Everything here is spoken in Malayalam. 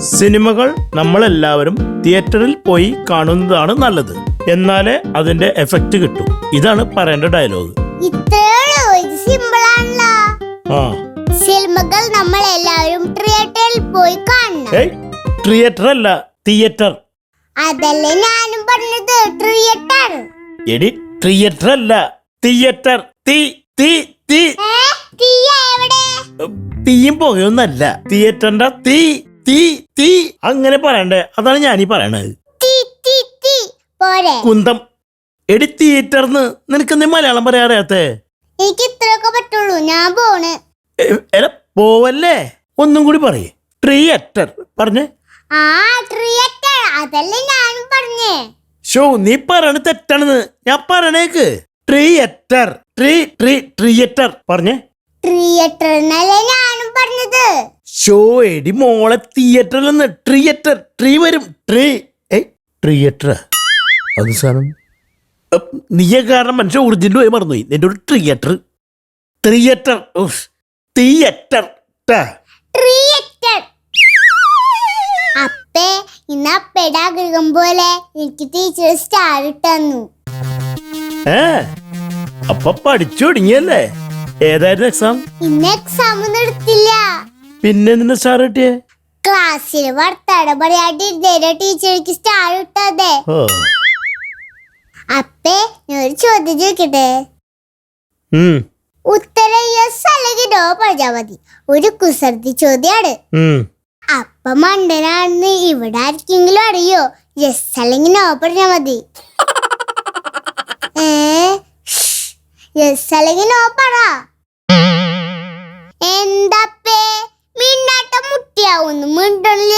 സിനിമകൾ നമ്മളെല്ലാവരും തിയേറ്ററിൽ പോയി കാണുന്നതാണ് നല്ലത്. എന്നാലേ അതിന്റെ എഫക്റ്റ് കിട്ടും. ഇതാണ് പറയേണ്ട ഡയലോഗ്. ആ. സിനിമകൾ നമ്മൾ എല്ലാവരും തിയേറ്ററിൽ പോയി കാണണം. തിയേറ്റർ അല്ല തിയേറ്റർ അതല്ലേ ഞാനും പറഞ്ഞത്. തിയേറ്റർ എടി തിയേറ്റർ അല്ല തിയേറ്റർ തീ തീ തീ. തീയും പുകയൊന്നല്ല. തിയേറ്ററിന്റെ തീ. തീ തീ. അങ്ങനെ പറയണ്ടേ. അതാണ് ഞാനീ പറയണത്. കുന്തം. എടി തിയേറ്റർന്ന് നീ മലയാളം പറയാൻ അറിയാത്തേ എനിക്ക് ഇത്രയൊക്കെ പറ്റുള്ളൂ. ഞാൻ പോണ്. എല പോവല്ലേ? ഒന്നും കൂടി പറയേ. ട്രിയേറ്റർ പറഞ്ഞേ. ആ തിയേറ്റർ അതല്ലേ ഞാനും പറഞ്ഞേ. ഷോ നീ പറയണ തെറ്റാണെന്ന് ഞാൻ പറയണേക്ക്. ട്രിയേറ്റർ ട്രീ ട്രീ ട്രിയേറ്റർ പറഞ്ഞേ. തിയേറ്റർ എന്നല്ലേ ഞാനും പറഞ്ഞത്? ഷോ എടി മോളെ തിയേറ്ററിൽ നിന്ന് ട്രിയേറ്റർ ട്രീ വരും. ട്രീ ഏ ട്രിയേറ്റർ അത് സാധനം. നീയെ കാരണം മനുഷ്യ ഒറിജിനൽ പോയി മറന്നുപോയി. നിന്റെ ഒരു ട്രിയേറ്റർ തിയേറ്റർ തിയേറ്റർ അപ്പേ ഇന്ന് അപ്പയുടെ ആഗ്രഹം പോലെ എനിക്ക് ടീച്ചർ സ്റ്റാർ തന്നു ഏ? അപ്പൊ പഠിച്ചു തുടങ്ങിയല്ലേ? ഏതായിരുന്നു എക്സാം ഇന്ന് എക്സാം എടുത്തില്ല. പിന്നെ നിന്നെ സ്റ്റാർ കിട്ടിയേ? ക്ലാസ്സിൽ വർത്താനം പറയാണ്ടിരുന്നേരെ ടീച്ചർക്ക് സ്റ്റാർ ഇട്ടതേ. ഓ. അപ്പേ ഞാൻ ഒരു ചോദ്യം ചോദിക്കട്ടെ? ഉം. ഉത്തരം യെസ് അല്ലെങ്കിൽ നോ മതി. ഒരു കുസൃതി ചോദ്യാണ്. ഉം. അപ്പ മണ്ടനാണെന്ന് ഇവിടെ ആർക്കെങ്കിലും അറിയോ? യെസ് അല്ലെങ്കിൽ നോ പറഞ്ഞാ മതി. ഏ? യെസ് അല്ലെങ്കിൽ നോ പറ. എന്താപ്പേ? മിണ്ടാട്ടം മുട്ടിയാവുന്നു. മിണ്ടണില്ലല്ലോ